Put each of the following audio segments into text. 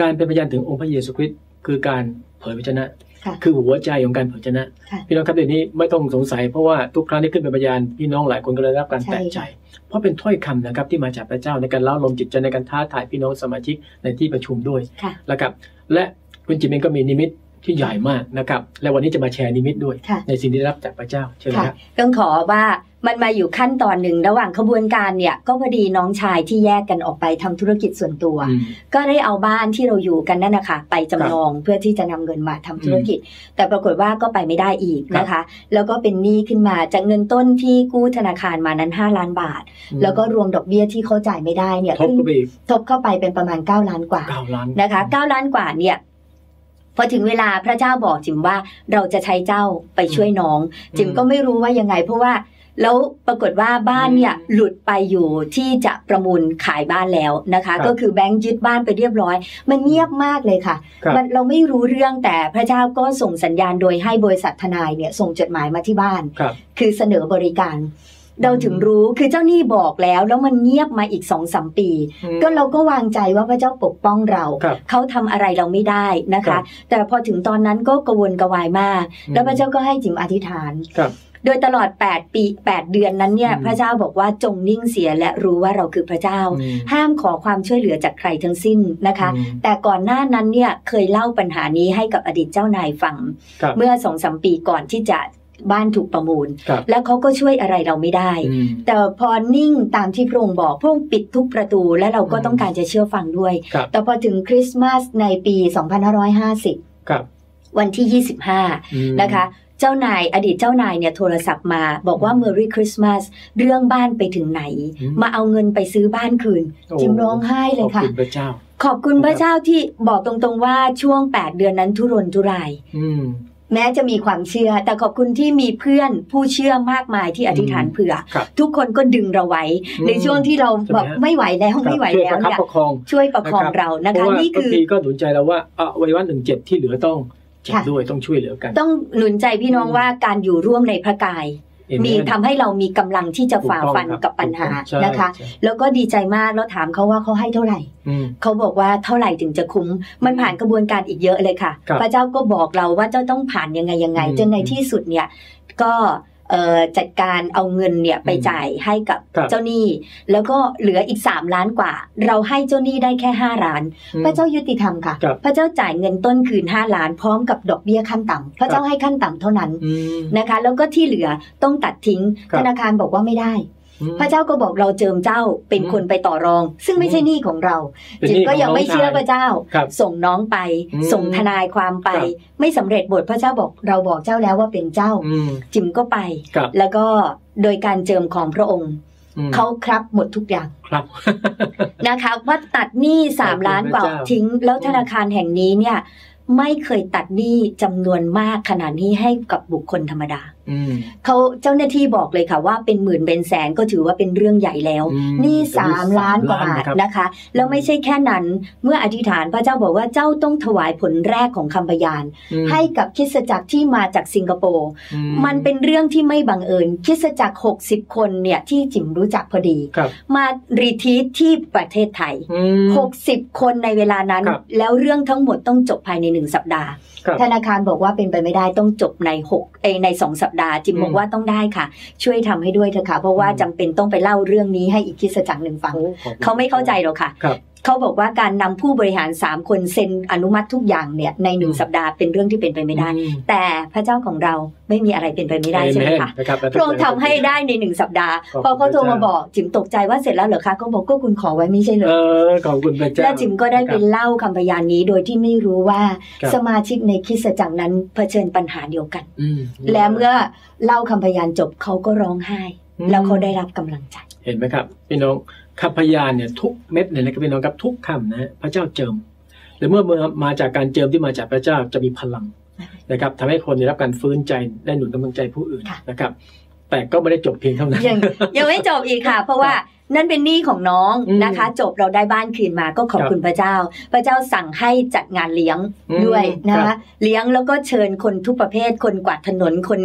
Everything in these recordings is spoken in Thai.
การเป็นพยานถึงองค์พระเยซูคริสต์คือการเผยพระชนะค่ะคือหัวใจของการเผยพระชนะค่ะพี่น้องครับเดี๋ยวนี้ไม่ต้องสงสัยเพราะว่าทุกครั้งที่ขึ้นเป็นพยานพี่น้องหลายคนก็เลยได้รับการใช่แตะใจ เพราะเป็นถ้อยคำนะครับที่มาจากพระเจ้าในการเล่าลมจิตใจในการท้าทายพี่น้องสมาชิกในที่ประชุมด้วยค่ะนะครับ และคุณจิมเองก็มีนิมิตที่ใหญ่มากนะครับ และวันนี้จะมาแชร์นิมิตด้วยค่ะในสิ่งที่ได้รับจากพระเจ้าใช่ไหมค่ะครับต้องขอว่า มันมาอยู่ขั้นตอนหนึ่งระหว่างขบวนการเนี่ย ก็พอดีน้องชายที่แยกกันออกไปทำธุรกิจส่วนตัวอืมก็ได้เอาบ้านที่เราอยู่กันนั่นนะคะไปจำนองเพื่อที่จะนำเงินมาทำธุรกิจ แต่ปรากฏว่าก็ไปไม่ได้อีกนะคะ แล้วก็เป็นหนี้ขึ้นมาจากเงินต้นที่กู้ธนาคารมานั้น 5 ล้านบาท แล้วก็รวมดอกเบี้ยที่เขาจ่ายไม่ได้เนี่ยทบก็ไปอีกทบเข้าไปเป็นประมาณ 9 ล้านกว่าเก้าล้านนะคะ9ล้านกว่าเนี่ยพอถึงเวลาพระเจ้าบอกจิมว่าเราจะใช้เจ้าไปช่วยน้อง จิมก็ไม่รู้ว่ายังไง เพราะว่า แล้วปรากฏว่าบ้านเนี่ยหลุดไปอยู่ที่จะประมูลขายบ้านแล้วนะคะ ก็คือแบงค์ยึดบ้านไปเรียบร้อย มันเงียบมากเลยค่ะครับมันเราไม่รู้เรื่องแต่พระเจ้าก็ส่งสัญญาณโดยให้บริษัททนายเนี่ยส่งจดหมายมาที่บ้านครับคือเสนอบริการเราถึงรู้คือเจ้าหนี้บอกแล้ว แล้วมันเงียบมาอีกสองสามปีอืมก็เราก็วางใจว่าพระเจ้าปกป้องเราครับเขาทำอะไรเราไม่ได้นะครัคะบแต่พอถึงตอนนั้นก็กระวนกระวายมากอืมแล้วพระเจ้าก็ให้จิมอธิษฐานครับ โดยตลอด 8 ปี 8 เดือนนั้นเนี่ยอืมพระเจ้าบอกว่าจงนิ่งเสียและรู้ว่าเราคือพระเจ้าอืมห้ามขอความช่วยเหลือจากใครทั้งสิ้นนะคะอืมแต่ก่อนหน้านั้นเนี่ยเคยเล่าปัญหานี้ให้กับอดีตเจ้านายฟังครับเมื่อสองสามปีก่อนที่จะบ้านถูกประมูลครับแล้วเขาก็ช่วยอะไรเราไม่ได้อืมแต่พอนิ่งตามที่พระองค์บอกพระองค์ปิดทุกประตูและเราก็อืมต้องการจะเชื่อฟังด้วยครับแต่พอถึงคริสต์มาสในปี 2550ครับวันที่อืม25 นะคะเจ้านายอดีตเจ้านายเนี่ยโทรศัพท์มาบอกว่า Merry Christmas เรื่องบ้านไปถึงไหนอืมมาเอาเงินไปซื้อบ้านคืนโอ้จิมร้องไห้เลยค่ะ ขอบคุณพระเจ้า ขอบคุณพระเจ้าที่บอกตรงๆว่าช่วง 8 เดือนนั้นทุรนทุรายอืมแม้จะมีความเชื่อ แต่ขอบคุณที่มีเพื่อนผู้เชื่อมากมายที่อธิษฐานเผื่อครับทุกคนก็ดึงเราไว้อืมในช่วงที่เราใช่ไหมแบบฮะไม่ไหวแล้วครับไม่ไหวช่วยแล้ปวระคับเนี่ยประคองช่วยประคองนะครับเรานะเพคะราะว่านี่บางคือทีก็หนุนใจเราว่าอะวัยวันหนึ่งเจ็บที่เหลือต้อง เจ็บค่ะด้วยต้องช่วยเหลือกัน ต้องหนุนใจพี่น้องอืมว่าการอยู่ร่วมในพระกายเอเนมีทำให้เรามีกำลังที่จะถูกฝ่าต้องฟันครับกับปัญหาใช่นะคะใช่แล้วก็ดีใจมากแล้วถามเขาว่าเขาให้เท่าไหร่อืมเขาบอกว่าเท่าไหร่ถึงจะคุ้ม มันผ่านกระบวนการอีกเยอะเลยค่ะครับพระเจ้าก็บอกเราว่าเจ้าต้องผ่านยังไงยังไงอืมจนในที่สุดเนี่ยก็เอ่อ จัดการเอาเงินเนี่ยไปอืมจ่ายให้กับครับเจ้าหนี้ แล้วก็เหลืออีก 3 ล้านกว่า เราให้เจ้าหนี้ได้แค่ 5 ล้านอืมพระเจ้ายุติธรรมค่ะครับพระเจ้าจ่ายเงินต้นคืน 5 ล้านพร้อมกับดอกเบี้ยขั้นต่ำพระเจ้าให้ขั้นต่ำเท่านั้นอืมนะคะ แล้วก็ที่เหลือต้องตัดทิ้งครับธนาคารบอกว่าไม่ได้อืม พระเจ้าก็บอกเราเจิมเจ้าเป็นอืมคนไปต่อรอง ซึ่งไม่ใช่หนี้ของเราเป็นจิหมนี้ก็ยังขไม่น้เชื่อพระเจ้าครับส่งน้องไปอืมส่งทนายความไปครับไม่สำเร็จบทพระเจ้าบอกเราบอกเจ้าแล้วว่าเป็นเจ้าอืมจิมก็ไปครับแล้วก็โดยการเจิมของพระองค์อืมเขาครับหมดทุกอย่างครับนะคะว่าตัดหนี้ขอบสามคุณล้านกว่าพระเจ้าทิ้ง แล้วอืมธนาคารแห่งนี้เนี่ย ไม่เคยตัดหนี้จำนวนมากขนาดนี้ให้กับบุคคลธรรมดาอืม เขาเจ้าหน้าที่บอกเลยค่ะว่าเป็นหมื่นเป็นแสนก็ถือว่าเป็นเรื่องใหญ่แล้วอืมนี่แต่สามล้านกว่าบาทครับนะคะ แล้วไม่ใช่แค่นั้นเมื่ออธิษฐานพระเจ้าบอกว่าเจ้าต้องถวายผลแรกของคำพยานอืมให้กับคริดสจักรที่มาจากสิงคโปร์อืมันเป็นเรื่องที่ไม่บังเอิญคริดสจักร60 คนเนี่ยที่จิมรู้จักพอดีครับมารีทีทที่ประเทศไทยอืม60 คนในเวลานั้นครับแล้วเรื่องทั้งหมดต้องจบภายในหนึ่งสัปดาห์ครับธนาคารบอกว่าเป็นไปไม่ได้ต้องจบใน6เอยใน2สัปดาห์จิมอืมบอกว่าต้องได้ค่ะ ช่วยทำให้ด้วยเถอะค่ะ เพราะว่าอืมจำเป็นต้องไปเล่าเรื่องนี้ให้อีกคริดสจักรหนึ่งฟังโอ้ขอบคุณเขาไม่เข้าใจหรอกค่ะครับ เขาบอกว่าการนำผู้บริหาร 3 คนเซ็นอนุมัติทุกอย่างเนี่ยในหนึ่งอืมสัปดาห์เป็นเรื่องที่เป็นไปไม่ได้อืมแต่พระเจ้าของเราไม่มีอะไรเป็นไปไม่ได้ใช่ไหม Amen คะนะครับพระองค์ทำให้ได้ในหนึ่งสัปดาห์ขอบคุณพอเขาโทรพระมาเจ้าบอกจิมตกใจว่าเสร็จแล้วเหรอคะเขาบอกก็คุณขอไว้ไม่ใช่เหรเอออขอบคุณพระเจ้าและจิมก็ได้ไปนะครับเล่าคำพยานนี้โดยที่ไม่รู้ว่าครับสมาชิกในคริสตจักรนั้นเผชิญปัญหาเดียวกันอืมและเมื่อเล่าคำพยานจบเขาก็ร้องไห้อืมแล้วเขาได้รับกำลังใจ เห็นไหมครับ พี่น้อง คำพยานเนี่ยทุกเม็ดเลยนะครับพี่น้องครับทุกคำนะฮะพระเจ้าเจิมหรือเมื่อเมื่อมาจากการเจิมที่มาจากพระเจ้าจะมีพลังนะครับทำให้คนได้รับการฟื้นใจได้หนุนกำลังใจผู้อื่นค่ะนะครับ แต่ก็ไม่ได้จบเพียงเท่านั้นยังยังไม่จบอีกค่ะ เพราะว่า นั่นเป็นหนี้ของน้องอืมนะคะ จบเราได้บ้านคืนมาก็ขอบครับคุณพระเจ้า พระเจ้าสั่งให้จัดงานเลี้ยงอืมด้วยนะครัคะบเลี้ยงแล้วก็เชิญคนทุกประเภท คนกวาดถนนคน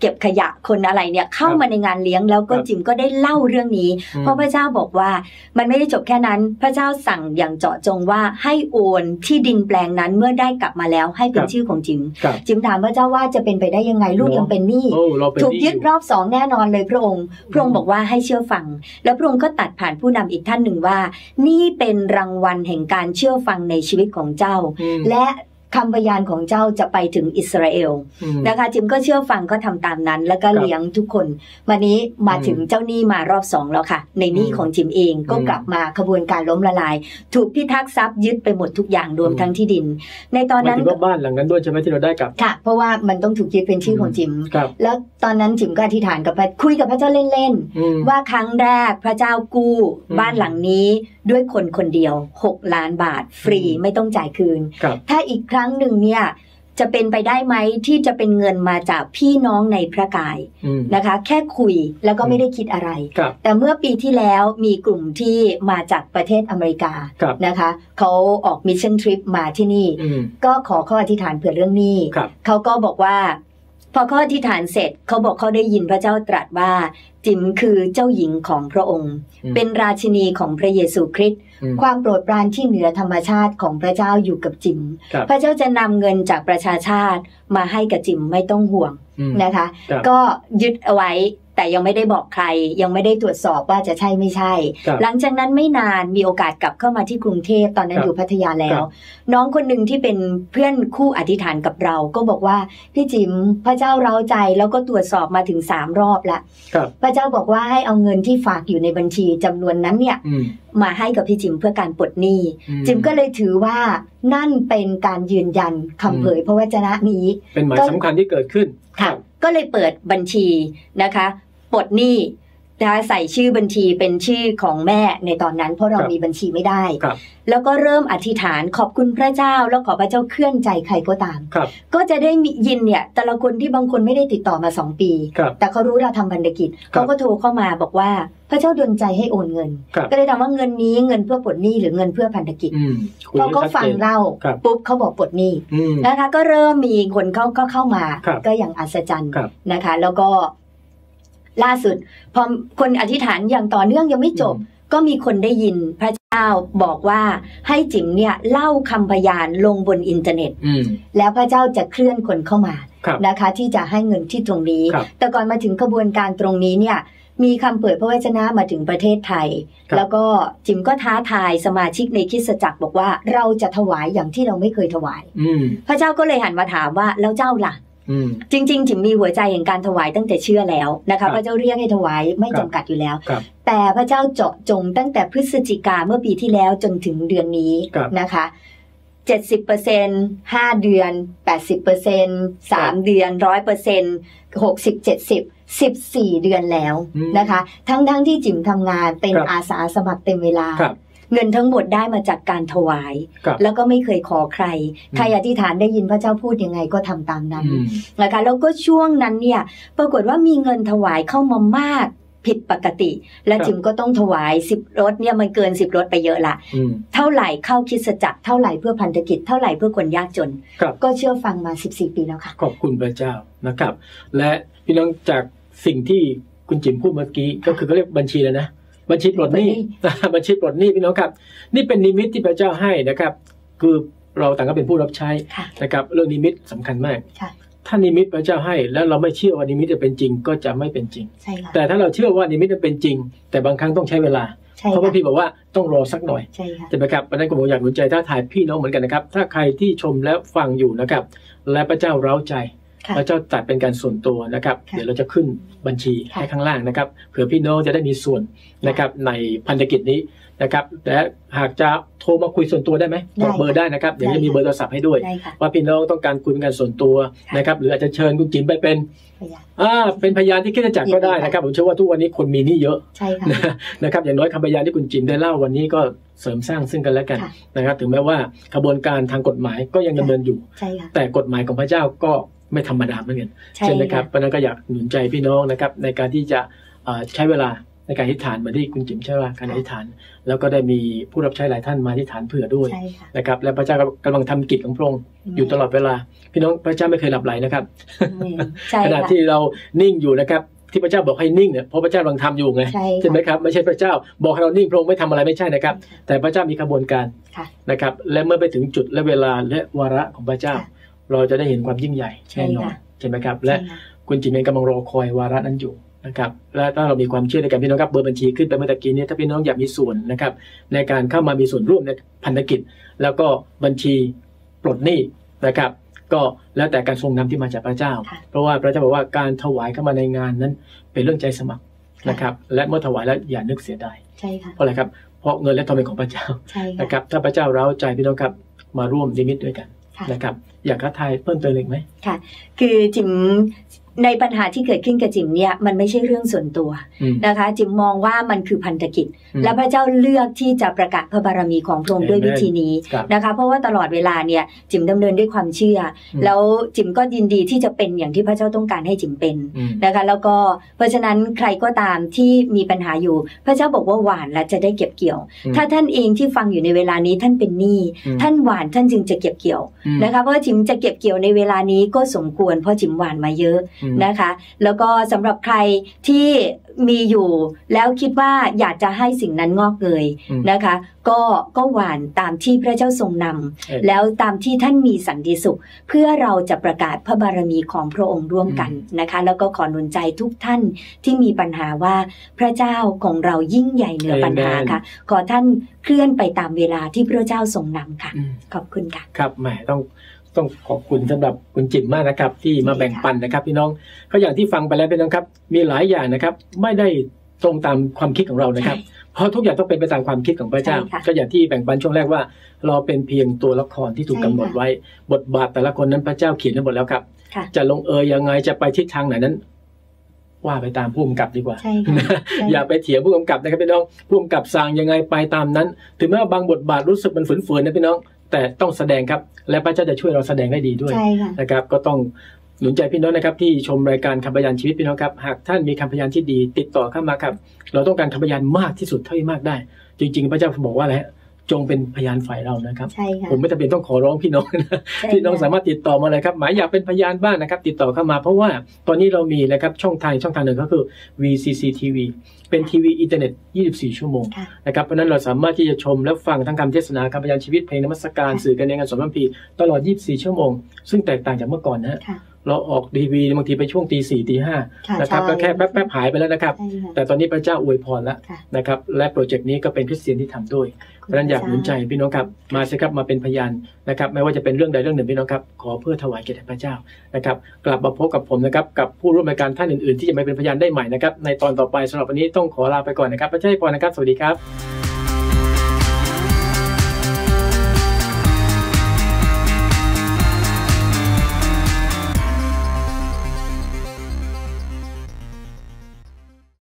เก็บขยะคนอะไรเนี่ยเข้าครับมาในงานเลี้ยงแล้วก็ครับจิมก็ได้เล่าเรื่องนี้อืมเพราะพระเจ้าบอกว่ามันไม่ได้จบแค่นั้น พระเจ้าสั่งอย่างเจาะจงว่าให้โอนที่ดินแปลงนั้นเมื่อได้กลับมาแล้วให้เป็คนรับชื่อของจิมครับจิมถามพระเจ้าว่าจะเป็นไปได้ยังไงลูกเนอะยังเป็นหนี้โอ้เราเป็นถูกหนี้ยึดอยู่รอบสองแน่นอนเลยพระองค์ พระองค์บอกว่าให้เชื่อฟังแล้วพระองค์ก็ตัดผ่านผู้นำอีกท่านหนึ่งว่า นี่เป็นรางวัลแห่งการเชื่อฟังในชีวิตของเจ้าอืมและ คำพยานของเจ้าจะไปถึงอิสราเอลอืมนะคะจิมก็เชื่อฟังก็ทำตามนั้น แล้วก็ครับเลี้ยงทุกคน วันนี้มาอืมถึงเจ้าหนี้มารอบสองแล้วค่ะ ในหนี้อืมของจิมเองก็อืมกลับมาขบวนการล้มละลาย ถูกพิทักษ์ทรัพย์ยึดไปหมดทุกอย่างรวมอืมทั้งที่ดิน ในตอนหมายนั้นถึงว่าบ้านหลังนั้นด้วยใช่ไหมที่เราได้กลับค่ะ เพราะว่ามันต้องถูกยึดเป็นชื่อของจิมครับแล้วตอนนั้นจิมก็อธิษฐานกับพระคุยกับพระเจ้าเล่นอืมๆว่าครั้งแรกพระเจ้ากู้อืมบ้านหลังนี้ ด้วยคนคนเดียว 6 ล้านบาท ฟรีอืมไม่ต้องจ่ายคืนครับถ้าอีกครั้งหนึ่งเนี่ยจะเป็นไปได้ไหมที่จะเป็นเงินมาจากพี่น้องในพระกายอืมนะคะ แค่คุยแล้วก็ไม่ได้คิดอะไรครับแต่เมื่อปีที่แล้วมีกลุ่มที่มาจากประเทศอเมริกาครับนะคะเขาออกมิชชั่นทริปมาที่นี่อืมก็ขอข้ออธิษฐานเผื่อเรื่องหนี้ครับเขาก็บอกว่า พอเขาอธิษฐานเสร็จเขาบอกเขาได้ยินพระเจ้าตรัสว่า จิ๋มคือเจ้าหญิงของพระองค์อืมเป็นราชินีของพระเยซูคริสต์อืมความโปรดปรานที่เหนือธรรมชาติของพระเจ้าอยู่กับจิ๋มครับพระเจ้าจะนำเงินจากประชาชาติมาให้กับจิ๋มไม่ต้องห่วงอืมนะคะครับก็ยึดเอาไว้ แต่ยังไม่ได้บอกใคร ยังไม่ได้ตรวจสอบว่าจะใช่ไม่ใช่ครับหลังจากนั้นไม่นานมีโอกาสกลับเข้ามาที่กรุงเทพตอนนั้นครับอยู่พัทยาแล้ควรับน้องคนหนึ่งที่เป็นเพื่อนคู่อธิษฐานกับเรา ก็บอกว่าพี่จิมพระเจ้าเราใจแล้วก็ตรวจสอบมาถึงสามรอบละครับพระเจ้าบอกว่าให้เอาเงินที่ฝากอยู่ในบัญชีจำนวนนั้นเนี่ยอืมมาให้กับพี่จิมเพื่อการปลดหนี้อืจิมก็เลยถือว่านั่นเป็นการยืนยันคำเผยพระวจนะนี้ เป็นหมายก็สำคัญที่เกิดขึ้นค่ะก็เลยเปิดบัญชีนะคะ ปลดหนี้นะคะใส่ชื่อบัญชีเป็นชื่อของแม่ในตอนนั้น เพราะเราครับมีบัญชีไม่ได้ครับแล้วก็เริ่มอธิษฐานขอบคุณพระเจ้า แล้วขอพระเจ้าเคลื่อนใจใครก็ตามครับก็จะได้มียินเนี่ยแต่ละคนที่บางคนไม่ได้ติดต่อมาสองปีครับแต่เขารู้เราทำพันธกิจครับเขาก็โทรเข้ามาบอกว่าพระเจ้าดลใจให้โอนเงินครับก็เลยถามว่าเงินนี้เงินเพื่อปลดหนี้หรือเงินเพื่อพันธกิจอืมคุยพอให้เขาชัดฟังเจนเล่าครับปุ๊บเขาบอกปลดหนี้อืมนะคะก็เริ่มมีคนเข้าก็เข้ามาครับก็อย่างอัศจรรย์ครับนะคะ แล้วก็ ล่าสุด พอคนอธิษฐานอย่างต่อเนื่องยังไม่จบ ก็มีคนได้ยินพระเจ้าบอกว่าให้จิ๋มเนี่ยเล่าคำพยานลงบนอินเทอร์เน็ตอืมแล้วพระเจ้าจะเคลื่อนคนเข้ามาครับนะคะที่จะให้เงินที่ตรงนี้ครับแต่ก่อนมาถึงกระบวนการตรงนี้เนี่ยมีคำเผยพระวจนะมาถึงประเทศไทยครับแล้วก็จิมก็ท้าทายสมาชิกในคริสตจักรบอกว่าเราจะถวายอย่างที่เราไม่เคยถวายอืมพระเจ้าก็เลยหันมาถามว่าแล้วเจ้าล่ะอืม จริงๆจิมมีหัวใจแห่งการถวายตั้งแต่เชื่อแล้วนะครัคะบพระเจ้าเรียกให้ถวายไม่ครับจำกัดอยู่แล้วครับแต่พระเจ้าเจาะจงตั้งแต่พฤศจิกาเมื่อปีที่แล้วจนถึงเดือนนี้ครับนะคะ70% 5เดือน80% 3เดือน100% 60 70 14เดือนแล้วอืมนะคะ ทั้งๆที่จิมทำงานเป็นครับอาสาสมัครเต็มเวลาครับ เงินทั้งหมดได้มาจากการถวายครับแล้วก็ไม่เคยขอใครอืมใครอธิษฐานได้ยินพระเจ้าพูดยังไงก็ทำตามนั้นอืมนะคะแล้วก็ช่วงนั้นเนี่ย ปรากฏว่ามีเงินถวายเข้ามามากผิดปกติ และครับจิมก็ต้องถวายสิบรถเนี่ยมันเกินสิบรถไปเยอะละอืมเท่าไหร่เข้าคริดสจักรเท่าไหร่เพื่อพันธกิจ เท่าไหร่เพื่อคนยากจนครับก็เชื่อฟังมา 14 ปีแล้วค่ะ ขอบคุณพระเจ้านะครับ และพี่น้องจากสิ่งที่คุณจิมพูดเมื่อกี้ก็คือเขาเรียกบัญชีแล้วนะ บัญชีปลดหนี้บัญชีปลดหนี้พี่น้องครับ นี่เป็นนิมิตที่พระเจ้าให้นะครับ คือเราต่างก็เป็นผู้รับใช้ค่ะนะครับเรื่องนิมิตสำคัญมากค่ะถ้านิมิตพระเจ้าให้แล้วเราไม่เชื่อว่านิมิตจะเป็นจริงก็จะไม่เป็นจริงใช่ค่ะแต่ถ้าเราเชื่อว่านิมิตจะเป็นจริง แต่บางครั้งต้องใช้เวลาใช่เพราะบางค่ะทีบอกว่าต้องรอสักหน่อยใช่ค่ะใช่ไหมครับวันนั้นก็ผมอยากหนุนใจท้าทายพี่น้องเหมือนกันนะครับ ถ้าใครที่ชมและฟังอยู่นะครับ และพระเจ้าเร้าใจค่ะ พระเจ้าตัดเป็นการส่วนตัวนะครับค่ะเดี๋ยวเราจะขึ้นบัญชีค่ะให้ข้างล่างนะครับเผื่อพี่น้องจะได้มีส่วนนะครับในพันธกิจนี้นะครับและหากจะโทรมาคุยส่วนตัวได้ไหมบอกเบอร์ได้นะครับเดี๋ยวจะมีเบอร์โทรศัพท์ให้ด้วยได้ค่ะว่าพี่น้องต้องการคุยเป็นการส่วนตัวค่ะนะครับหรืออาจจะเชิญคุณจิ๋มไปเป็นพยานอ่าเป็นพยานที่คริดจักรก็ได้นะครับ ผมเชื่อว่าทุกวันนี้คนมีหนี้เยอะใช่ค่ะนะนะครับอย่างน้อยคำพยานที่คุณจิมได้เล่าวันนี้ก็เสริมสร้างซึ่งกันและกันค่ะนะครับ ถึงแม้ว่ากระบวนการทางกฎหมายก็ยังดำเนินอยู่ใช่ค่ะแต่กฎหมายของพระเจ้าก็ ไม่ธรรมดาเหมือนกันใช่ใช่ไหมครับค่ะเพราะฉะนั้นก็อยากหนุนใจพี่น้องนะครับ ในการที่จะเอ่อใช้เวลาในการอธิษฐานเหมือนที่คุณจิ๋มใช่ว่าการอธิษฐาน แล้วก็ได้มีผู้รับใช้หลายท่านมาอธิษฐานเผื่อด้วยใช่ค่ะนะครับ และพระเจ้ากำลังทำกิจของพระองค์อยู่ตลอดเวลา พี่น้องพระเจ้าไม่เคยหลับไหลนะครับอืมใช่ขณะค่ะที่เรานิ่งอยู่นะครับ ที่พระเจ้าบอกให้นิ่งเนี่ยเพราะพระเจ้ากำลังทำอยู่ไงใช่ใช่ไหมค่ะครับไม่ใช่พระเจ้าบอกให้เรานิ่งพระองค์ไม่ทำอะไรไม่ใช่นะครับ แต่พระเจ้ามีกระบวนการค่ะนะครับ และเมื่อไปถึงจุดและเวลาและวาระของพระเจ้าค่ะ เราจะได้เห็นความยิ่งใหญ่ใช่แน่นอนค่ะใช่ไหมครับ และใช่ค่ะคุณจิมเองกำลังรอคอยวาระนั้นอยู่นะครับและถ้าเรามีความเชื่อในการพี่น้องครับเบอร์บัญชีขึ้นไปเมื่อตะกี้นี้ถ้าพี่น้องอยากมีส่วนนะครับ ในการเข้ามามีส่วนร่วมในพันธกิจ แล้วก็บัญชีปลดหนี้นะครับ ก็แล้วแต่การทรงนำที่มาจากพระเจ้าค่ะเพราะว่าพระเจ้าบอกว่าการถวายเข้ามาในงานนั้น เป็นเรื่องใจสมัครนะครับ และเมื่อถวายแล้วอย่านึกเสียดายใช่ค่ะเพราะอะไรครับเพราะเงินและทองเป็นของพระเจ้าใช่ค่ะนะครับ ถ้าพระเจ้าเร้าใจพี่น้องครับมาร่วมนิมิตด้วยกันค่ะ นะครับอยากท้าทายเพิ่มเติมอีกไหมคือจิม ในปัญหาที่เกิดขึ้นกับจิมเนี่ยมันไม่ใช่เรื่องส่วนตัวอืมนะคะ จิมมองว่ามันคือพันธกิจอืมและพระเจ้าเลือกที่จะประกาศพระบารมีของพระองค์ด้วย Amen วิธีนี้ครับนะคะ เพราะว่าตลอดเวลาเนี่ยจิมดำเนินด้วยความเชื่ออมแล้วจิมก็ยินดีที่จะเป็นอย่างที่พระเจ้าต้องการให้จิมเป็นอืมนะคะ แล้วก็เพราะฉะนั้นใครก็ตามที่มีปัญหาอยู่ พระเจ้าบอกว่าหวานและจะได้เก็บเกี่ยวอืมถ้าท่านเองที่ฟังอยู่ในเวลานี้ท่านเป็นหนี้อืมท่านหวานท่านจึงจะเก็บเกี่ยวอืมนะคะเพราะจิมจะเก็บเกี่ยวในเวลานี้ก็สมควรเพราะจิมหวานมาเยอะอืมนะคะ แล้วก็สำหรับใครที่มีอยู่แล้วคิดว่าอยากจะให้สิ่งนั้นงอกเงยอืมนะคะ ก็ก็หวานตามที่พระเจ้าทรงนำเอ่อแล้วตามที่ท่านมีสันติสุข เพื่อเราจะประกาศพระบารมีของพระองค์ร่วมกันนะคะ แล้วก็ขอหนุนใจทุกท่านที่มีปัญหาว่าพระเจ้าของเรายิ่งใหญ่เหนือปัญหาค่ะ ขอท่านเคลื่อนไปตามเวลาที่พระเจ้าทรงนำค่ะอืมขอบคุณค่ะ ครับแหมต้อง ต้องขอบคุณสำหรับคุณจิมมากนะครับ ที่มาแบ่งปันนะครับ พี่น้องก็อย่างที่ฟังไปแล้วพี่น้องครับ มีหลายอย่างนะครับ ไม่ได้ตรงตามความคิดของเรานะครับ เพราะทุกอย่างต้องเป็นไปตามความคิดของพระเจ้าใช่ค่ะก็อย่างที่แบ่งปันช่วงแรกว่า เราเป็นเพียงตัวละครที่ถูกใช่กำหนดค่ะไว้ บทบาทแต่ละคนนั้นพระเจ้าเขียนไว้หมดแล้วครับค่ะจะลงเอยยังไงจะไปทิศทางไหนนั้นว่าไปตามผู้กำกับดีกว่าใช่ค่ะใช่อย่าไปเถียงผู้กำกับนะครับพี่น้อง ผู้กำกับสั่งยังไงไปตามนั้น ถึงแม้ว่าบางบทบาทรู้สึกมันฝืนๆนะพี่น้อง แต่ต้องแสดงครับ และพระเจ้าจะช่วยเราแสดงได้ดีด้วยใช่ค่ะนะครับ ก็ต้องหนุนใจพี่น้องนะครับที่ชมรายการคำพยานชีวิตพี่น้องครับหากท่านมีคำพยานที่ดี ติดต่อเข้ามาครับ เราต้องการคำพยานมากที่สุดเท่าที่มากได้ จริง ๆ พระเจ้าบอกว่าอะไรฮะ จงเป็นพยานฝ่ายเรานะครับ ใช่ค่ะผมไม่จำเป็นต้องขอร้องพี่น้องนะใช่พี่น้องค่ะสามารถติดต่อมาเลยครับ หมายอยากเป็นพยานบ้างนะครับ ติดต่อเข้ามาเพราะว่าตอนนี้เรามีนะครับช่องทางช่องทางหนึ่งก็คือ VCC TV เป็นทีวีอินเทอร์เน็ต 24 ชั่วโมงค่ะนะครับเพราะฉะนั้นเราสามารถที่จะชมและฟังทั้งคำเทศนาคำพยานชีวิตเพลงนมัสการค่ะสื่อการเรียนการสอนพัมพีร์ตลอด 24 ชั่วโมง ซึ่งแตกต่างจากเมื่อก่อนนะฮะค่ะ เราออกทีวีบางทีไปช่วงตีสี่ตีห้าค่ะนะครับใช่ก็แค่แป๊บๆหายไปแล้วนะครับใช่ค่ะแต่ตอนนี้พระเจ้าอวยพรแล้วค่ะนะครับและโปรเจกต์นี้ก็เป็นคริสเตียนที่ทำด้วยเพราะฉะนั้นอยากหนุนใจพี่น้องครับมาสิครับมาเป็นพยานนะครับไม่ว่าจะเป็นเรื่องใดเรื่องหนึ่งพี่น้องครับขอเพื่อถวายเกียรติแด่พระเจ้านะครับกลับมาพบกับผมนะครับกับผู้ร่วมรายการท่านอื่นๆ ที่จะมาเป็นพยานได้ใหม่นะครับในตอนต่อไปสำหรับวันนี้ต้องขอลาไปก่อนนะครับพระเจ้าให้พรนะครับ สวัสดีครับ